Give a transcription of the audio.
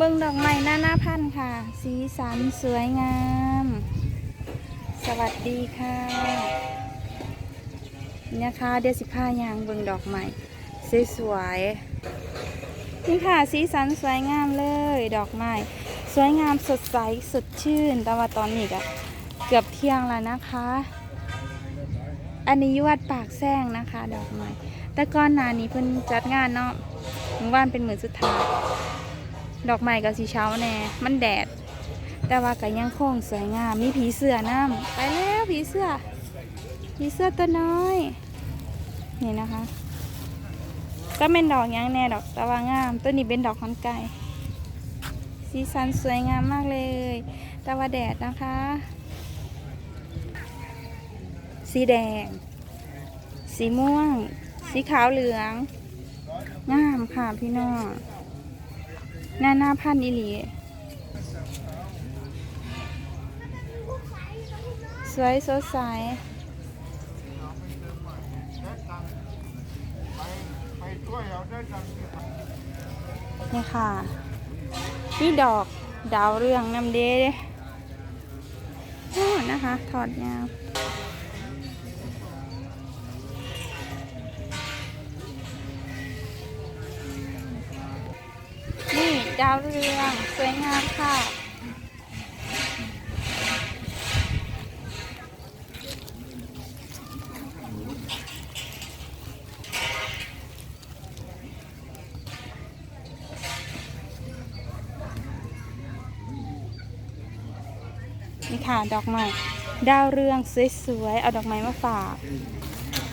เบิ่งดอกไม้หน้าหน้าพันค่ะ สีสันสวยงาม สวัสดีค่ะนี่นะคะเดยวสิผ้ายางเบิ่งดอกไม้สวยๆนี่ค่ะสีสันสวยงามเลย ดอกไม้สวยงามสดใสสดชื่น แต่ว่าตอนนี้ก็เกือบเที่ยงแล้วนะคะ อันนี้ยวดปากแซงนะคะ ดอกไม้แต่ก่อนหน้านี้เพิ่นจัดงานเนาะเมื่อวานเป็นหมื้อสุดท้าย ดอกไม้กับสีเช้าแน่ มันแดด แต่ว่าก็ยังคงสวยงาม มีผีเสื้อน้ำไปแล้วผีเสื้อ ผีเสื้อตัวน้อย นี่นะคะก็เป็นดอกยังแน่ดอกต่ว่างาม ตัวนี้เป็นดอกคอนไก่ สีสันสวยงามมากเลยแต่ว่าแดดนะคะ สีแดง สีม่วง สีขาวเหลือง งามค่ะพี่น้อง หน้าหน้าพันอิลีสวยสดใสนี่ค่ะนี่ดอกดาวเรืองน้ำเด้นะคะ ถอดยาว ดาวเรือง สวยงามค่ะ นี่ค่ะ ดอกไม้ ดาวเรืองสวยๆ เอาดอกไม้มาฝาก